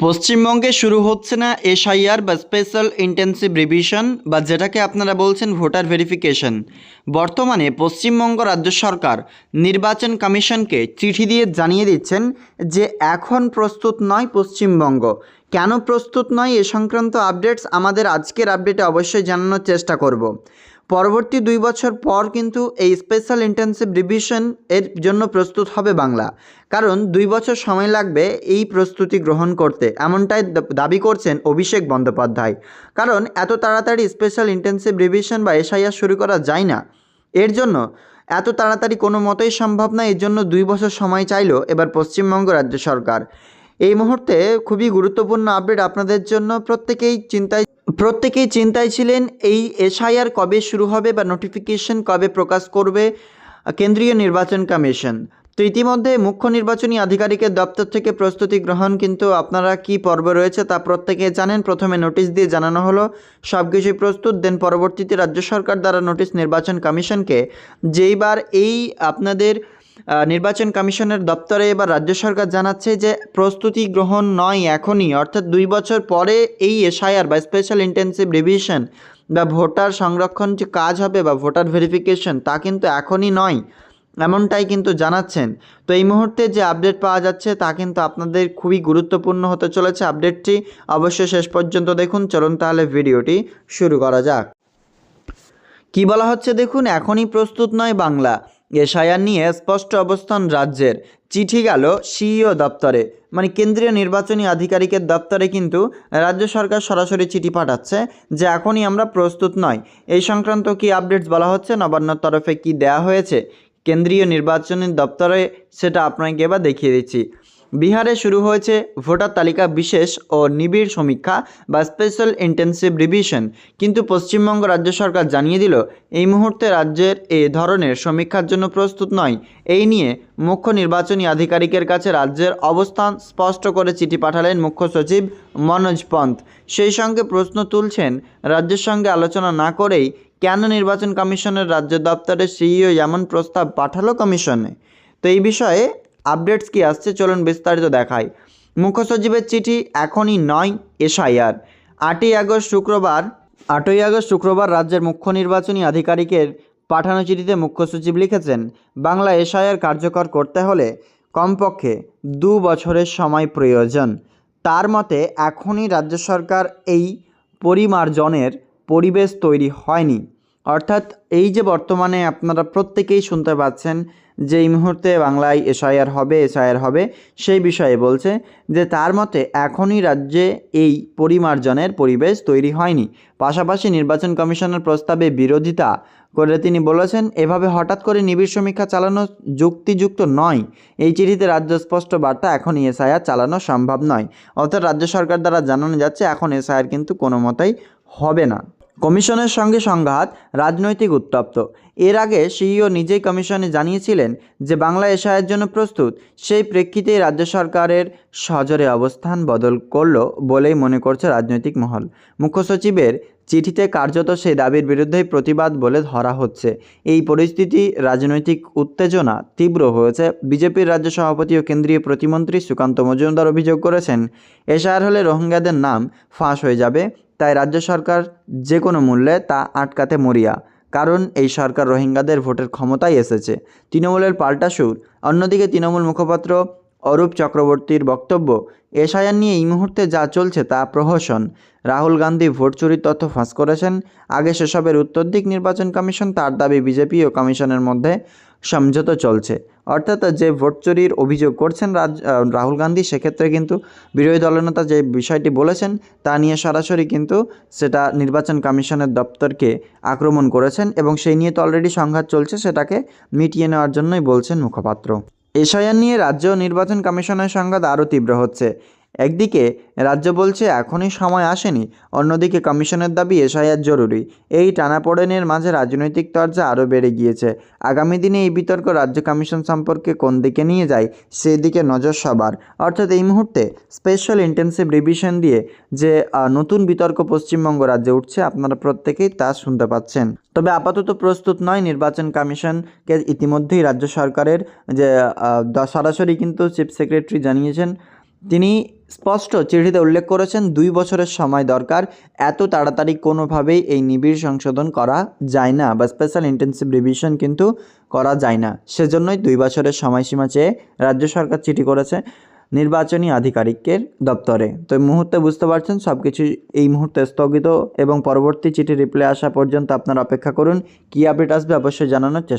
পশ্চিমবঙ্গে শুরু হচ্ছে না এসআইআর বা স্পেশাল ইন্টেন্সিভ রিভিশন বা যেটাকে আপনারা বলছেন ভোটার ভেরিফিকেশন। বর্তমানে পশ্চিমবঙ্গ রাজ্য সরকার নির্বাচন কমিশনকে চিঠি দিয়ে জানিয়ে দিচ্ছেন যে এখন প্রস্তুত নয় পশ্চিমবঙ্গ। কেন প্রস্তুত নয় এ সংক্রান্ত আপডেটস আমাদের আজকের আপডেটে অবশ্যই জানানোর চেষ্টা করব। পরবর্তী দুই বছর পর কিন্তু এই স্পেশাল ইন্টেন্সিভ রিভিশন এর জন্য প্রস্তুত হবে বাংলা। কারণ দুই বছর সময় লাগবে এই প্রস্তুতি গ্রহণ করতে, এমনটাই দাবি করছেন অভিষেক বন্দ্যোপাধ্যায়। কারণ এত তাড়াতাড়ি স্পেশাল ইন্টেন্সিভ রিভিশন বা এসআইআর শুরু করা যায় না। এর জন্য এত তাড়াতাড়ি কোনো মতেই সম্ভব না, এর জন্য দুই বছর সময় চাইলো এবার পশ্চিমবঙ্গ রাজ্য সরকার। এই মুহূর্তে খুবই গুরুত্বপূর্ণ আপডেট আপনাদের জন্য, প্রত্যেকেই চিন্তায় প্রত্যেকেই চিন্তায় ছিলেন এই এসআইআর কবে শুরু হবে বা নোটিফিকেশন কবে প্রকাশ করবে, কেন্দ্রীয় নির্বাচন কমিশন। তো ইতিমধ্যে মুখ্য নির্বাচনী আধিকারিকের দপ্তর থেকে প্রস্তুতি গ্রহণ কিন্তু আপনারা কি পর্ব রয়েছে তা প্রত্যেকে জানেন। প্রথমে নোটিশ দিয়ে জানানো হলো সব কিছুই প্রস্তুত দেন পরবর্তীতে রাজ্য সরকার দ্বারা নোটিশ নির্বাচন কমিশনকে। যেইবার এই আপনাদের নির্বাচন কমিশনের দপ্তরে এবার রাজ্য সরকার জানাচ্ছে যে প্রস্তুতি গ্রহণ নয় এখনই, অর্থাৎ দুই বছর পরে এই এসআইআর বা স্পেশাল ইন্টেন্সিভ রিভিশন বা ভোটার সংরক্ষণ যে কাজ হবে বা ভোটার ভেরিফিকেশন তা কিন্তু এখনই নয়, এমনটাই কিন্তু জানাচ্ছেন। তো এই মুহূর্তে যে আপডেট পাওয়া যাচ্ছে, তা কিন্তু আপনাদের খুবই গুরুত্বপূর্ণ হতে চলেছে আপডেটটি অবশ্যই শেষ পর্যন্ত দেখুন, চলুন তাহলে ভিডিওটি শুরু করা যাক। কি বলা হচ্ছে দেখুন, এখনই প্রস্তুত নয় বাংলা। এসআইআর নিয়ে স্পষ্ট অবস্থান রাজ্যের। চিঠি গেল সিইও দপ্তরে। মানে কেন্দ্রীয় নির্বাচনী আধিকারিকের দপ্তরে কিন্তু রাজ্য সরকার সরাসরি চিঠি পাঠাচ্ছে যে এখনই আমরা প্রস্তুত নয়। এই সংক্রান্ত কি আপডেটস বলা হচ্ছে? নবান্নর তরফে কি দেয়া হয়েছে? কেন্দ্রীয় নির্বাচনী দপ্তরে সেটা আপনাকে এবার দেখিয়ে দিচ্ছি। বিহারে শুরু হয়েছে ভোটার তালিকা বিশেষ ও নিবিড় সমীক্ষা বা স্পেশাল ইন্টেন্সিভ রিভিশন কিন্তু পশ্চিমবঙ্গ রাজ্য সরকার জানিয়ে দিল, এই মুহূর্তে রাজ্যের এ ধরনের সমীক্ষার জন্য প্রস্তুত নয়। এই নিয়ে মুখ্য নির্বাচনী আধিকারিকের কাছে রাজ্যের অবস্থান স্পষ্ট করে চিঠি পাঠালেন মুখ্য সচিব মনোজ পন্থ। সেই সঙ্গে প্রশ্ন তুলছেন, রাজ্যের সঙ্গে আলোচনা না করেই কেন নির্বাচন কমিশনের রাজ্য দপ্তরের সিইও এমন প্রস্তাব পাঠালো কমিশনে? তো এই বিষয়ে আপডেটস কি আসছে চলুন বিস্তারিত দেখাই। মুখ্য সচিবের চিঠি এখনই নয়, এসআইআর। আটই আগস্ট শুক্রবার, আটই আগস্ট শুক্রবার রাজ্যের মুখ্য নির্বাচনী আধিকারিকের পাঠানো চিঠিতে মুখ্য সচিব লিখেছেন, বাংলা এসআইআর কার্যকর করতে হলে কমপক্ষে দু বছরের সময় প্রয়োজন। তার মতে, এখনই রাজ্য সরকার এই পরিমার্জনের পরিবেশ তৈরি হয়নি। অর্থাৎ এই যে বর্তমানে আপনারা প্রত্যেকেই শুনতে পাচ্ছেন যে এই মুহূর্তে বাংলায় এসআইআর হবে এসআইআর হবে, সেই বিষয়ে বলছে যে তার মতে এখনই রাজ্যে এই পরিমার্জনের পরিবেশ তৈরি হয়নি। পাশাপাশি নির্বাচন কমিশনের প্রস্তাবে বিরোধিতা করে তিনি বলেছেন, এভাবে হঠাৎ করে নিবিড় সমীক্ষা চালানো যুক্তিযুক্ত নয়। এই চিঠিতে রাজ্য স্পষ্ট বার্তা, এখনই এসআইআর চালানো সম্ভব নয়। অর্থাৎ রাজ্য সরকার দ্বারা জানানো যাচ্ছে, এখন এসআইআর কিন্তু কোনো মতেই হবে না। কমিশনের সঙ্গে সংঘাত, রাজনৈতিক উত্তপ্ত। এর আগে সিইও নিজেই কমিশনে জানিয়েছিলেন যে বাংলা এশায়ের জন্য প্রস্তুত, সেই প্রেক্ষিতেই রাজ্য সরকারের সজরে অবস্থান বদল করল বলেই মনে করছে রাজনৈতিক মহল। মুখ্য সচিবের চিঠিতে কার্যত সেই দাবির বিরুদ্ধেই প্রতিবাদ বলে ধরা হচ্ছে। এই পরিস্থিতি, রাজনৈতিক উত্তেজনা তীব্র হয়েছে। বিজেপির রাজ্য সভাপতি ও কেন্দ্রীয় প্রতিমন্ত্রী সুকান্ত মজুমদার অভিযোগ করেছেন এশায়ার হলে রোহিঙ্গাদের নাম ফাঁস হয়ে যাবে। তাই রাজ্য সরকার যে কোনো মূল্যে তা আটকাতে মরিয়া। কারণ এই সরকার রোহিঙ্গাদের ভোটের ক্ষমতায় এসেছে। তৃণমূলের পাল্টা সুর। অন্যদিকে তৃণমূল মুখপাত্র অরূপ চক্রবর্তীর বক্তব্য এসআইআর নিয়ে এই মুহূর্তে যা চলছে তা প্রহসন। রাহুল গান্ধী ভোট চুরির তথ্য ফাঁস করেছেন। আগে সেসবের উত্তর দিক নির্বাচন কমিশন, তার দাবি বিজেপি ও কমিশনের মধ্যে সমঝোতা চলছে। অর্থাৎ যে ভোট চুরির অভিযোগ করছেন রাহুল গান্ধী, সেক্ষেত্রে কিন্তু বিরোধী দলনেতা যে বিষয়টি বলেছেন, তা নিয়ে সরাসরি কিন্তু সেটা নির্বাচন কমিশনের দপ্তরকে আক্রমণ করেছেন এবং সেই নিয়ে তো অলরেডি সংঘাত চলছে, সেটাকে মিটিয়ে নেওয়ার জন্যই বলছেন মুখপাত্র। এসআইআর নিয়ে রাজ্য নির্বাচন কমিশনের সংঘাত আরও তীব্র হচ্ছে। একদিকে, রাজ্য বলছে এখনই সময় আসেনি, অন্যদিকে কমিশনের দাবি এসআইআর জরুরি। এই টানাপোড়েনের মাঝে রাজনৈতিক তর্জা আরও বেড়ে গিয়েছে। আগামী দিনে এই বিতর্ক রাজ্য কমিশন সম্পর্কে কোন দিকে নিয়ে যায় সেই দিকে নজর সবার। অর্থাৎ এই মুহূর্তে স্পেশাল ইন্টেন্সিভ রিভিশন দিয়ে যে নতুন বিতর্ক পশ্চিমবঙ্গ রাজ্যে উঠছে, আপনারা প্রত্যেকেই তা শুনতে পাচ্ছেন। তবে আপাতত প্রস্তুত নয় নির্বাচন কমিশনকে ইতিমধ্যেই রাজ্য সরকারের যে সরাসরি কিন্তু চিফ সেক্রেটারি জানিয়েছেন। তিনি স্পষ্ট চিঠিতে উল্লেখ করেছেন, দুই বছরের সময় দরকার, এত তাড়াতাড়ি কোনোভাবেই এই নিবিড় সংশোধন করা যায় না বা স্পেশাল ইন্টেন্সিভ রিভিশন কিন্তু করা যায় না। সেজন্যই দুই বছরের সময়সীমা চেয়ে রাজ্য সরকার চিঠি করেছে নির্বাচনী আধিকারিকের দপ্তরে। তো এই মুহূর্তে বুঝতে পারছেন সব কিছু এই মুহূর্তে স্থগিত এবং পরবর্তী চিঠি রিপ্লাই আসা পর্যন্ত আপনারা অপেক্ষা করুন। কী আপডেট আসবে অবশ্যই জানানোর চেষ্টা